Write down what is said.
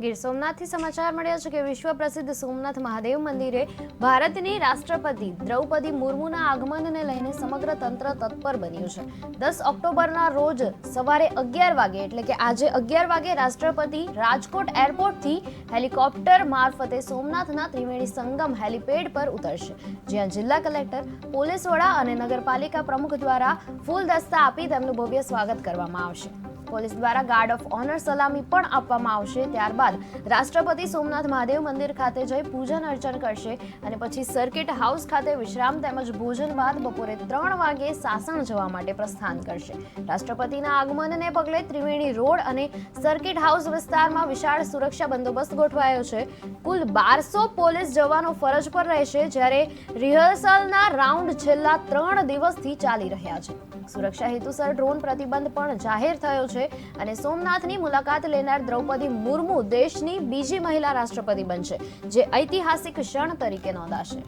ગીર સોમનાથથી સમાચાર મળ્યા છે કે વિશ્વ પ્રસિદ્ધ સોમનાથ મહાદેવ મંદિરે ભારતની રાષ્ટ્રપતિ દ્રૌપદી મુર્મુના આગમનને લઈને સમગ્ર તંત્ર તત્પર બન્યું છે. દસ ઓક્ટોબરના રોજ સવારે અગિયાર વાગે, એટલે કે આજે અગિયાર વાગે, રાષ્ટ્રપતિ રાજકોટ એરપોર્ટથી હેલિકોપ્ટર મારફતે સોમનાથના ત્રિવેણી સંગમ હેલિપેડ પર ઉતરશે. જ્યાં જિલ્લા કલેક્ટર, પોલીસ વડા અને નગરપાલિકા પ્રમુખ દ્વારા ફૂલ દસ્તા આપી તેમનું ભવ્ય સ્વાગત કરવામાં આવશે. પોલીસ દ્વારા ગાર્ડ ઓફ ઓનર સલામી પણ આપવામાં આવશે. ત્યારબાદ રાષ્ટ્રપતિ સોમનાથ મહાદેવ મંદિર ખાતે જઈ પૂજન અર્ચન કરશે અને પછી સર્કિટ હાઉસ ખાતે વિશ્રામ તેમજ ભોજન બાદ બપોરે ત્રણ વાગે સાસણ જવા માટે પ્રસ્થાન કરશે. રાષ્ટ્રપતિના આગમનને પગલે ત્રિવેણી રોડ અને સર્કિટ હાઉસ વિસ્તારમાં વિશાળ સુરક્ષા બંદોબસ્ત ગોઠવાયો છે. કુલ બારસો પોલીસ જવાનો ફરજ પર રહેશે, જ્યારે રિહર્સલના રાઉન્ડ છેલ્લા ત્રણ દિવસથી ચાલી રહ્યા છે. સુરક્ષા હેતુસર ડ્રોન પ્રતિબંધ પણ જાહેર થયો છે અને સોમનાથની મુલાકાત લેનાર દ્રૌપદી મુર્મુ દેશની બીજી મહિલા રાષ્ટ્રપતિ બનશે, જે ઐતિહાસિક ક્ષણ તરીકે નોંધાશે.